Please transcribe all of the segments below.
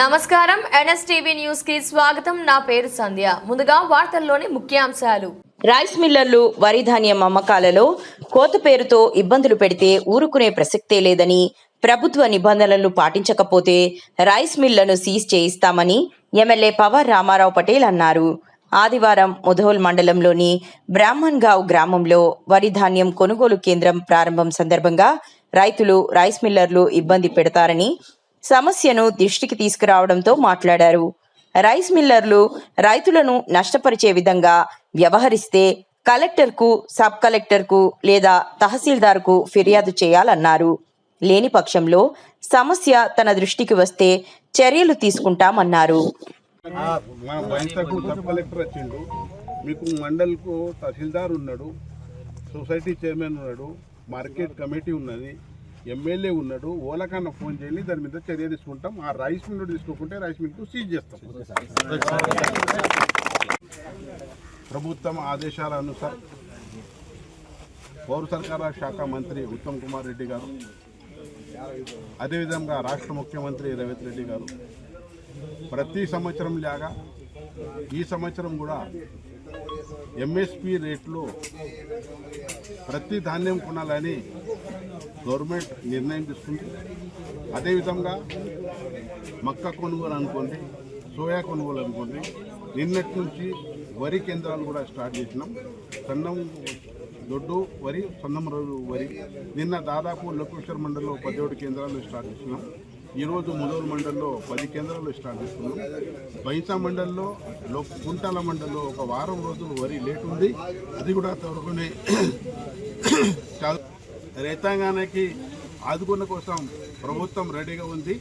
నమస్కారం. ఎన్ఎస్టీవీ న్యూస్కి స్వాగతం. నా పేరు సంధ్య. ముందుగా వార్తల్లోని ముఖ్యాంశాలు. రైస్ మిల్లర్లు వరి ధాన్యం అమ్మకాలలో కోత పేరుతో ఇబ్బందులు పెడితే ఊరుకునే ప్రసక్తే లేదని ప్రభుత్వ నిబంధనలు పాటించకపోతే రైస్ మిల్లను సీజ్ చేయిస్తామని ఎమ్మెల్యే పవర్ రామారావు పటేల్ అన్నారు. ఆదివారం ముధోల్ మండలంలోని బ్రాహ్మణ్గావ్ గ్రామంలో వరి ధాన్యం కొనుగోలు కేంద్రం ప్రారంభం సందర్భంగా రైతులు రైస్ మిల్లర్లు ఇబ్బంది పెడతారని సమస్యను దృష్టికి తీసుకురావడంతో మాట్లాడారు. రైస్ మిల్లర్లు రైతులను నష్టపరిచే విధంగా వ్యవహరిస్తే కలెక్టర్కు సబ్ కలెక్టర్కు లేదా తహసీల్దార్కు ఫిర్యాదు చేయాలన్నారు. లేని పక్షంలో సమస్య తన దృష్టికి వస్తే చర్యలు తీసుకుంటామన్నారు. మీకు మండల్కు తహసీల్దార్ ఉన్నాడు సొసైటీ చైర్మన్ ఉన్నాడు మార్కెట్ కమిటీ ఉన్నది. ఎమ్మెల్యే ఉన్నాడు ఓలకన్న ఫోన్ చేయండి దాని మీద చర్య తీసుకుంటాం. ఆ రైస్ మిల్ తీసుకోకుంటే రైస్ మిల్కు సీజ్ చేస్తాం. ప్రభుత్వం ఆదేశాల అనుసారం పౌర సరఫరా శాఖ మంత్రి ఉత్తమ్ కుమార్ రెడ్డి గారు అదేవిధంగా రాష్ట్ర ముఖ్యమంత్రి రేవంత్ రెడ్డి గారు ప్రతి సంవత్సరం లాగా ఈ సంవత్సరం కూడా ఎంఎస్పి రేట్లో ప్రతి ధాన్యం కొనాలని గవర్నమెంట్ నిర్ణయం తీసుకుంది. అదేవిధంగా మక్క కొనుగోలు అనుకోండి సోయా కొనుగోలు అనుకోండి నిన్నటి నుంచి వరి కేంద్రాలు కూడా స్టార్ట్ చేసినాం. సన్నం దొడ్డు వరి సన్నం రోజు వరి. నిన్న దాదాపు లోకేశ్వర్ మండలిలో పదిహేడు కేంద్రాలు స్టార్ట్ చేసినాం. ఈరోజు ముదోలు మండలిలో పది కేంద్రాలు స్టార్ట్ చేస్తున్నాం. బైసా మండలిలో లో కుంటాల మండలిలో ఒక వారం రోజులు వరి లేట్ ఉంది. అది కూడా త్వరలోనే రైతాంగానికి ఆదుకున్న కోసం ప్రభుత్వం రెడీగా ఉంది.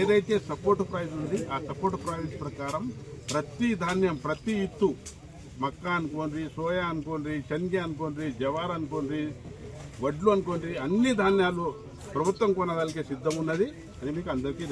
ఏదైతే సపోర్ట్ ప్రైస్ ఉంది ఆ సపోర్ట్ ప్రైస్ ప్రకారం ప్రతి ధాన్యం ప్రతి ఇత్తు మక్క అనుకోండి సోయా అనుకోండి శనగ అనుకోండి జవార్ అనుకోండి వడ్లు అనుకోండి అన్ని ధాన్యాలు ప్రభుత్వం కొనగలిగే సిద్ధం ఉన్నది అని మీకు అందరికీ